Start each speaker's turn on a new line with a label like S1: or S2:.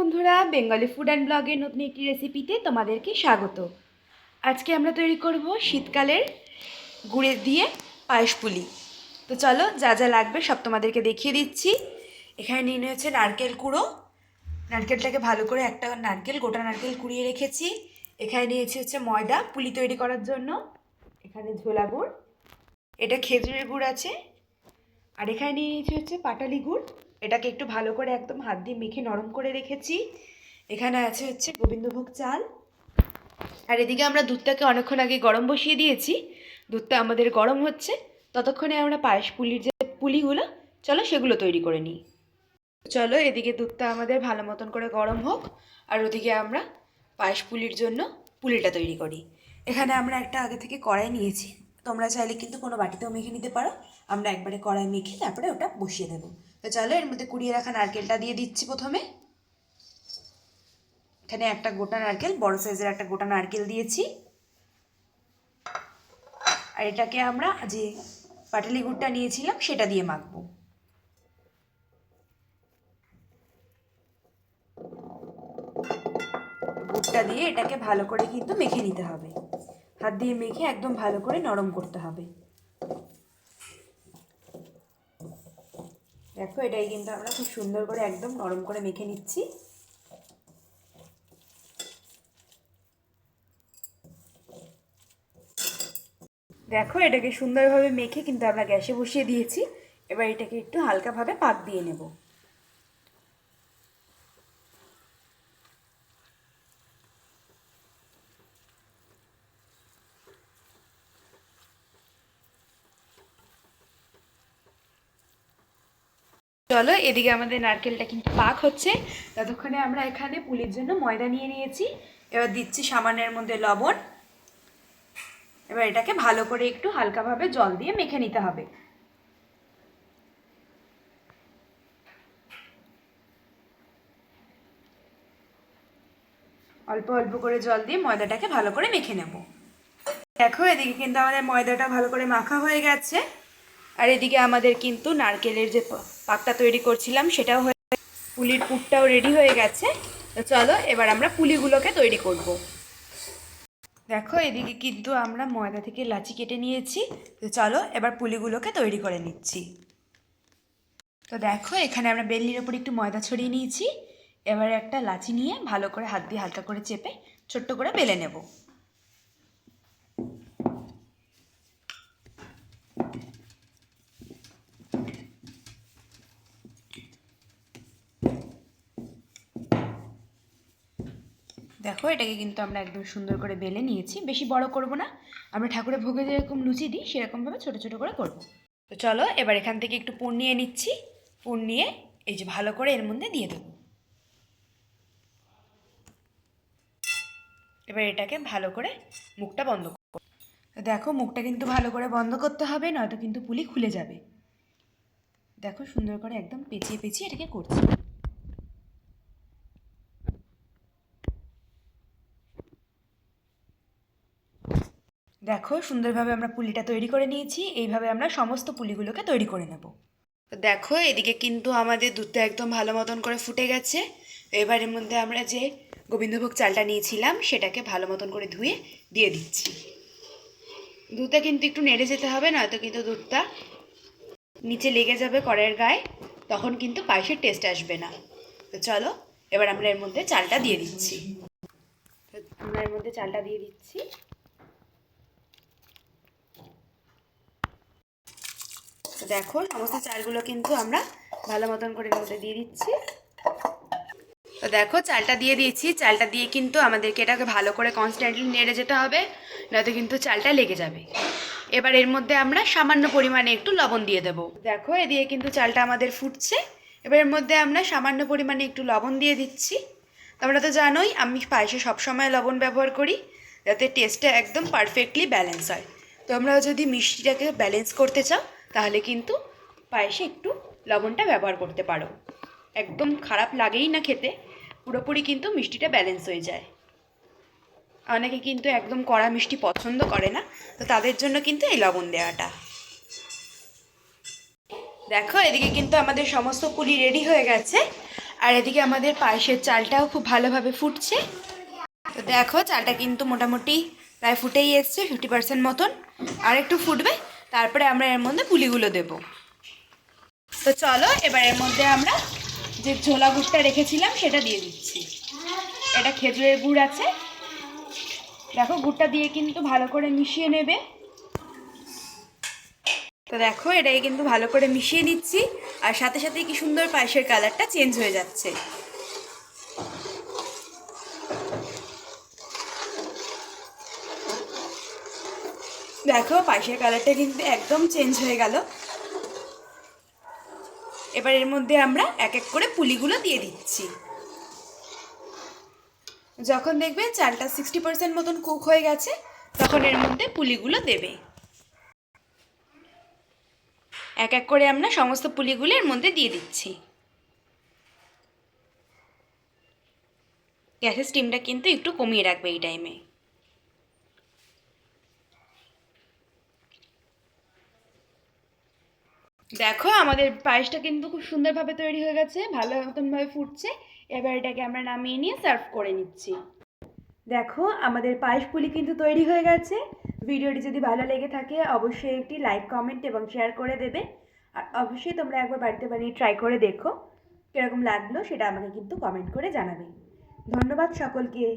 S1: বন্ধুরা, Bengali food and ব্লগের নতুন একটি রেসিপিতে তোমাদেরকে স্বাগত। আজকে আমরা তৈরি করব শীতকালের গুড়ে দিয়ে পায়েস পুলি। তো চলো, যা যা লাগবে সব তোমাদেরকে দেখিয়ে দিচ্ছি। এখানে নিয়ে নিয়েছে নারকেল কুড়ো। নারকেলটাকে ভালো করে একটা নারকেল, গোটা নারকেল কুড়িয়ে রেখেছি। এখানে নিয়েছি হচ্ছে ময়দা, পুলি তৈরি করার জন্য। এখানে ঝোলা গুড়। এটা খেজুরের গুড় আছে। আর এখানে নিয়ে নিয়েছি হচ্ছে পাটালি গুড়। এটাকে একটু ভালো করে একদম হাত দিয়ে মেখে নরম করে রেখেছি। এখানে আছে হচ্ছে গোবিন্দভোগ চাল। আর এদিকে আমরা দুধটাকে অনেকক্ষণ আগে গরম বসিয়ে দিয়েছি। দুধটা আমাদের গরম হচ্ছে। ততক্ষণে আমরা পায়েস পুলির যে পুলিগুলো, চলো সেগুলো তৈরি করে নিই। চলো এদিকে দুধটা আমাদের ভালো মতন করে গরম হোক, আর ওদিকে আমরা পায়েস পুলির জন্য পুলিটা তৈরি করি। এখানে আমরা একটা আগে থেকে কড়াই নিয়েছি। তোমরা চাইলে কিন্তু কোনো বাটিতেও মেখে নিতে পারো। আমরা একবারে কড়াই মেখে তারপরে ওটা বসিয়ে দেবো। তো চলো, এর মধ্যে কুড়িয়ে রাখা নারকেলটা দিয়ে দিচ্ছি প্রথমে। এখানে একটা গোটা নারকেল, বড় সাইজের একটা গোটা নারকেল দিয়েছি। আর এটাকে আমরা যে পাটালি গুড়টা নিয়েছিলাম, সেটা দিয়ে মাখবো। গুড়টা দিয়ে এটাকে ভালো করে কিন্তু মেখে নিতে হবে। হাত দিয়ে মেখে একদম ভালো করে নরম করতে হবে। দেখো, এটাই কিন্তু আমরা খুব সুন্দর করে একদম নরম করে মেখে নিচ্ছি। দেখো, এটাকে সুন্দরভাবে মেখে কিন্তু আমরা গ্যাসে বসিয়ে দিয়েছি। এবার এটাকে একটু হালকাভাবে পাক দিয়ে নেব। চলো, এদিকে আমাদের নারকেলটা কিন্তু পাক হচ্ছে। ততক্ষণে আমরা এখানে পুলির জন্য ময়দা নিয়ে নিয়েছি। এবার দিচ্ছি সামান্যের মধ্যে লবণ। এবার এটাকে ভালো করে একটু হালকাভাবে জল দিয়ে মেখে নিতে হবে। অল্প অল্প করে জল দিয়ে ময়দাটাকে ভালো করে মেখে নেব। দেখো, এদিকে কিন্তু আমাদের ময়দাটা ভালো করে মাখা হয়ে গেছে। আর এদিকে আমাদের কিন্তু নারকেলের যে পাকটা তৈরি করছিলাম, সেটাও হয়ে পুলির পুরটাও রেডি হয়ে গেছে। তো চলো, এবার আমরা পুলিগুলোকে তৈরি করব। দেখো, এদিকে কিন্তু আমরা ময়দা থেকে লাচি কেটে নিয়েছি। তো চলো, এবার পুলিগুলোকে তৈরি করে নিচ্ছি। তো দেখো, এখানে আমরা বেলনির ওপর একটু ময়দা ছড়িয়ে নিয়েছি। এবারে একটা লাচি নিয়ে ভালো করে হাত দিয়ে হালকা করে চেপে ছোট্ট করে বেলে নেব। দেখো, এটাকে কিন্তু আমরা একদম সুন্দর করে বেলে নিয়েছি। বেশি বড় করব না। আমরা ঠাকুরের ভোগে যেরকম লুচি দিই, সেরকমভাবে ছোটো ছোটো করে করব। তো চলো, এবার এখান থেকে একটু পুর নিয়ে নিচ্ছি। পুর নিয়ে এই যে ভালো করে এর মধ্যে দিয়ে দেবো। এবার এটাকে ভালো করে মুখটা বন্ধ দেখো, মুখটা কিন্তু ভালো করে বন্ধ করতে হবে, নয়তো কিন্তু পুলি খুলে যাবে। দেখো, সুন্দর করে একদম পেঁচিয়ে পেঁচিয়ে এটাকে করছি। দেখো, সুন্দরভাবে আমরা পুলিটা তৈরি করে নিয়েছি। এইভাবে আমরা সমস্ত পুলিগুলোকে তৈরি করে নেব। তো দেখো, এদিকে কিন্তু আমাদের দুধটা একদম ভালো মতন করে ফুটে গেছে। এবারের মধ্যে আমরা যে গোবিন্দভোগ চালটা নিয়েছিলাম, সেটাকে ভালো মতন করে ধুয়ে দিয়ে দিচ্ছি। দুধটা কিন্তু একটু নেড়ে যেতে হবে, নয়তো কিন্তু দুধটা নিচে লেগে যাবে কড়াইয়ের গায়ে। তখন কিন্তু পায়েসের টেস্ট আসবে না। তো চলো, এবার আমরা এর মধ্যে চালটা দিয়ে দিচ্ছি। আমরা এর মধ্যে চালটা দিয়ে দিচ্ছি। দেখো, সমস্ত চালগুলো কিন্তু আমরা ভালো মতন করে মধ্যে দিয়ে দিচ্ছি। তো দেখো, চালটা দিয়ে দিয়েছি। চালটা দিয়ে কিন্তু আমাদেরকে এটাকে ভালো করে কনস্ট্যান্টলি নেড়ে যেতে হবে, নয়তো কিন্তু চালটা লেগে যাবে। এবার এর মধ্যে আমরা সামান্য পরিমাণে একটু লবণ দিয়ে দেবো। দেখো, এ দিয়ে কিন্তু চালটা আমাদের ফুটছে। এবার এর মধ্যে আমরা সামান্য পরিমাণে একটু লবণ দিয়ে দিচ্ছি। তোমরা তো জানোই, আমি পায়েসে সবসময় লবণ ব্যবহার করি, যাতে টেস্টটা একদম পারফেক্টলি ব্যালেন্স হয়। তোমরা যদি মিষ্টিটাকে ব্যালেন্স করতে চাও তাহলে কিন্তু পায়েসে একটু লবণটা ব্যবহার করতে পারো। একদম খারাপ লাগেই না খেতে, পুরোপুরি কিন্তু মিষ্টিটা ব্যালেন্স হয়ে যায়। অনেকে কিন্তু একদম কড়া মিষ্টি পছন্দ করে না, তো তাদের জন্য কিন্তু এই লবণ দেওয়াটা। দেখো, এদিকে কিন্তু আমাদের সমস্ত পুলি রেডি হয়ে গেছে, আর এদিকে আমাদের পায়েসের চালটাও খুব ভালোভাবে ফুটছে। তো দেখো, চালটা কিন্তু মোটামুটি প্রায় ফুটেই এসছে ফিফটি পার্সেন্ট মতন। আর একটু ফুটবে তারপরে আমরা এর মধ্যে পুলিগুলো দেব। তো চলো, এবার এর মধ্যে আমরা যে ঝোলা গুড়টা রেখেছিলাম, সেটা দিয়ে দিচ্ছি। এটা খেজুরের গুড় আছে। দেখো, গুড়টা দিয়ে কিন্তু ভালো করে মিশিয়ে নেবে। তো দেখো, এটাকে কিন্তু ভালো করে মিশিয়ে নিচ্ছি। আর সাথে সাথে কি সুন্দর পায়েসের কালারটা চেঞ্জ হয়ে যাচ্ছে। দেখো পায়েসের কালারটা কিন্তু একদম চেঞ্জ হয়ে গেল। এবার এর মধ্যে আমরা এক এক করে পুলিগুলো দিয়ে দিচ্ছি। যখন দেখবে চালটা সিক্সটি পার্সেন্ট মতন কুক হয়ে গেছে, তখন এর মধ্যে পুলিগুলো দেবে। এক এক করে আমরা সমস্ত পুলিগুলো এর মধ্যে দিয়ে দিচ্ছি। গ্যাসের স্টিমটা কিন্তু একটু কমিয়ে রাখবে এই টাইমে দেখো, আমাদের পায়েসটা কিন্তু খুব সুন্দরভাবে তৈরি হয়ে গেছে, ভালো মতনভাবে ফুটছে। এবার এটাকে আমরা নামিয়ে নিয়ে সার্ভ করে নিচ্ছি। দেখো, আমাদের পায়েস পুলি কিন্তু তৈরি হয়ে গেছে। ভিডিওটি যদি ভালো লেগে থাকে, অবশ্যই একটি লাইক, কমেন্ট এবং শেয়ার করে দেবে। আর অবশ্যই তোমরা একবার বাড়িতে বানিয়ে ট্রাই করে দেখো। কীরকম লাগল সেটা আমাকে কিন্তু কমেন্ট করে জানাবে। ধন্যবাদ সকলকে।